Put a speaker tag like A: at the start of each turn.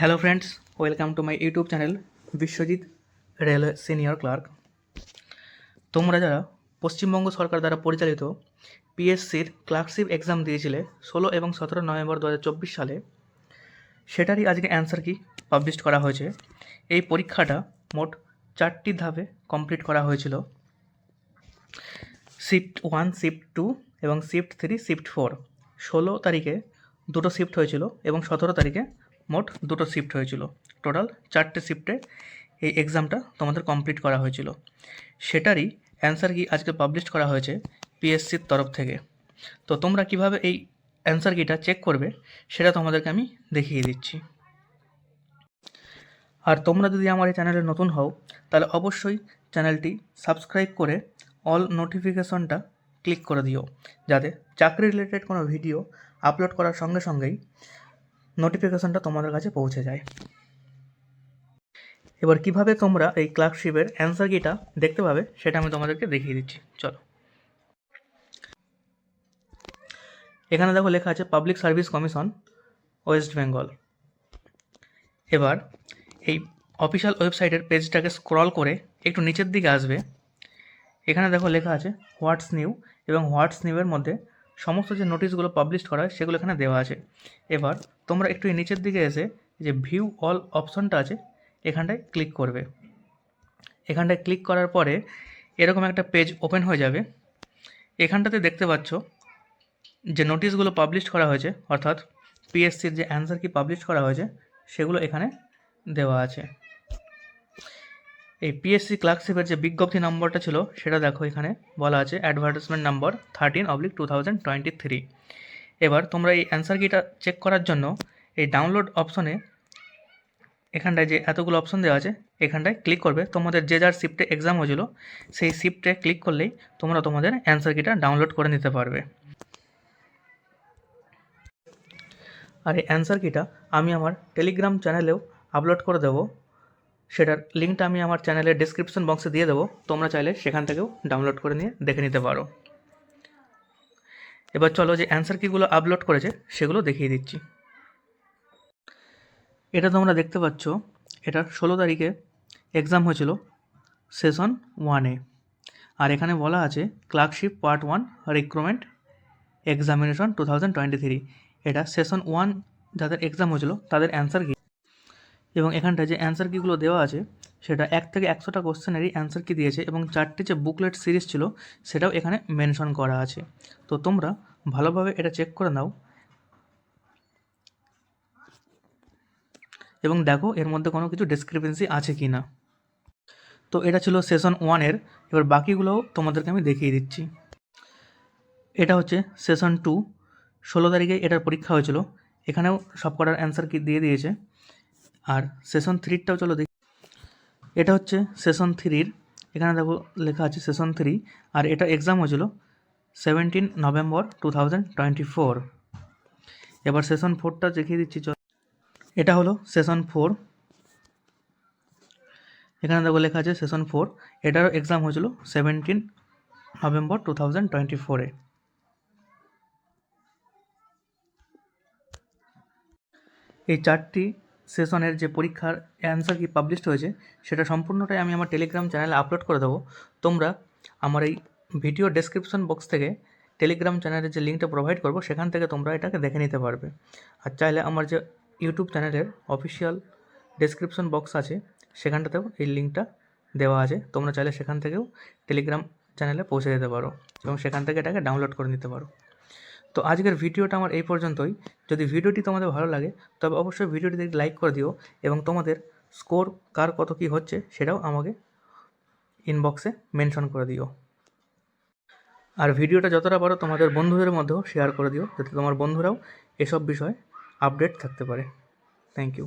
A: Hello friends welcome to my YouTube channel Biswajit railway senior clerk তোমরা যারা পশ্চিমবঙ্গ সরকার দ্বারা পরিচালিত পিএসসির ক্লার্কশিপ এক্সাম দিয়েছিলে ষোলো এবং সতেরো নভেম্বর দু হাজার চব্বিশ সালে, সেটারই আজকে অ্যান্সার কি পাবলিশ করা হয়েছে? এই পরীক্ষাটা মোট চারটি ধাপে কমপ্লিট করা হয়েছিল। শিফট ওয়ান শিফট টু এবং শিফট থ্রি শিফট ফোর ষোলো তারিখে দুটো শিফট হয়েছিল এবং সতেরো তারিখে মোট দুটো শিফট হয়েছিল। টোটাল চারটে শিফটে এই এক্সামটা তোমাদের কমপ্লিট করা হয়েছিল। সেটারই অ্যান্সার কি আজকে পাবলিশ করা হয়েছে পিএসসির তরফ থেকে। তো তোমরা কীভাবে এই অ্যান্সার কিটা চেক করবে সেটা তোমাদেরকে আমি দেখিয়ে দিচ্ছি। আর তোমরা যদি আমার এই চ্যানেলে নতুন হও, তাহলে অবশ্যই চ্যানেলটি সাবস্ক্রাইব করে অল নোটিফিকেশনটা ক্লিক করে দিও। যাতে চাকরি রিলেটেড কোনো ভিডিও আপলোড করার সঙ্গে সঙ্গেই নোটিফিকেশনটা তোমাদের কাছে পৌঁছে যায়। এবার কীভাবে তোমরা এই ক্লার্কশিপের অ্যান্সার কিটা দেখতে পাবে, সেটা আমি তোমাদেরকে দেখিয়ে দিচ্ছি। চলো। এখানে দেখো লেখা আছে Public Service Commission West Bengal এবার এই অফিসিয়াল ওয়েবসাইটের পেজটাকে স্ক্রল করে একটু নিচের দিকে আসবে। এখানে দেখো লেখা আছে হোয়াটস নিউ এবং হোয়াটস নিউয়ের মধ্যে সমস্ত যে নোটিশগুলো পাবলিশ করা হয়, সেগুলো এখানে দেওয়া আছে। এবার তোমরা একটু নিচের দিকে এসে যে ভিউ অল অপশনটা আছে, এখানটায় ক্লিক করবে। এখানটায় ক্লিক করার পরে এরকম একটা পেজ ওপেন হয়ে যাবে। এখানটাতে দেখতে পাচ্ছ যে নোটিশগুলো পাবলিশ করা হয়েছে, অর্থাৎ পিএসসির যে অ্যান্সার কি পাবলিশ করা হয়েছে, সেগুলো এখানে দেওয়া আছে। এই পিএসসি ক্লার্কশিপের যে বিজ্ঞপ্তি নম্বরটা ছিল, সেটা দেখো এখানে বলা আছে advertisement number thirteen oblique two thousand twenty three এবার তোমরা এই অ্যান্সার কিটা চেক করার জন্য এই ডাউনলোড অপশনে এখানটায় যে এতগুলো অপশন দেওয়া আছে, এখানটায় ক্লিক করবে। তোমাদের যে যার শিফটে এক্সাম হয়েছিল, সেই শিফটে ক্লিক করলেই তোমরা তোমাদের অ্যান্সার কিটা ডাউনলোড করে নিতে পারবে। আর এই অ্যান্সার কিটা আমি আমার টেলিগ্রাম চ্যানেলেও আপলোড করে দেবো। সেটার লিঙ্কটা আমি আমার চ্যানেলের ডিসক্রিপশন বক্সে দিয়ে দেবো। তোমরা চাইলে সেখান থেকেও ডাউনলোড করে নিয়ে দেখে নিতে পারো। এবার চলো যে অ্যান্সার কিগুলো আপলোড করেছে, সেগুলো দেখিয়ে দিচ্ছি। এটা তোমরা দেখতে পাচ্ছ, এটা ষোলো তারিখে এক্সাম হয়েছিল সেশন ওয়ানে আর এখানে বলা আছে clerkship part one recruitment examination two thousand twenty three এটা সেশন ওয়ান যাদের এক্সাম হয়েছিল, তাদের অ্যান্সার কি এবং এখানটায় যে অ্যান্সার কিগুলো দেওয়া আছে, সেটা এক থেকে একশোটা কোশ্চেনেরই অ্যান্সার কি দিয়েছে এবং চারটি যে বুকলেট সিরিজ ছিল, সেটাও এখানে মেনশন করা আছে। তো তোমরা ভালোভাবে এটা চেক করে নাও। এবং দেখো, এর মধ্যে কোনো কিছু ডিসক্রিপেন্সি আছে কি না তো এটা ছিল সেশন ওয়ানের এবার বাকিগুলোও তোমাদেরকে আমি দেখিয়ে দিচ্ছি। এটা হচ্ছে সেশন টু ষোলো তারিখে এটার পরীক্ষা হয়েছিল। এখানেও সব কটার অ্যান্সার কি দিয়ে দিয়েছে। আর সেশন থ্রিরটাও চলো দেখি। এটা হচ্ছে সেশন থ্রির এখানে দেখো লেখা আছে সেশন থ্রি আর এটা এক্সাম হয়েছিল seventeen November two thousand twenty four এবার সেশন ফোরটা দেখিয়ে দিচ্ছি, চল। এটা হলো সেশন ফোর এখানে দেখো লেখা আছে সেশন ফোর এটারও এক্সাম হয়েছিল seventeen November two thousand twenty ফোরে এই চারটি সেশনের যে পরীক্ষার অ্যান্সার কি পাবলিশড হয়েছে, সেটা সম্পূর্ণটাই আমি আমার টেলিগ্রাম চ্যানেলে আপলোড করে দেবো। তোমরা আমার এই ভিডিও ডেসক্রিপশন বক্স থেকে টেলিগ্রাম চ্যানেলের যে লিঙ্কটা প্রোভাইড করব, সেখান থেকে তোমরা এটাকে দেখে নিতে পারবে। আর চাইলে আমার যে ইউটিউব চ্যানেলের অফিসিয়াল ডেসক্রিপশন বক্স আছে, সেখানটাতেও এই লিঙ্কটা দেওয়া আছে। তোমরা চাইলে সেখান থেকেও টেলিগ্রাম চ্যানেলে পৌঁছে যেতে পারো এবং সেখান থেকে এটাকে ডাউনলোড করে নিতে পারো। তো আজকের ভিডিওটা আমার এই পর্যন্তই। যদি ভিডিওটি তোমাদের ভালো লাগে, তবে অবশ্যই ভিডিওটি দেখে লাইক করে দিও এবং তোমাদের স্কোর কার কত কি হচ্ছে সেটাও আমাকে ইনবক্সে মেনশন করে দিও। আর ভিডিওটা যতটা পারো তোমাদের বন্ধুদের মধ্যেও শেয়ার করে দিও, যাতে তোমার বন্ধুরাও এসব বিষয়ে আপডেট থাকতে পারে। Thank you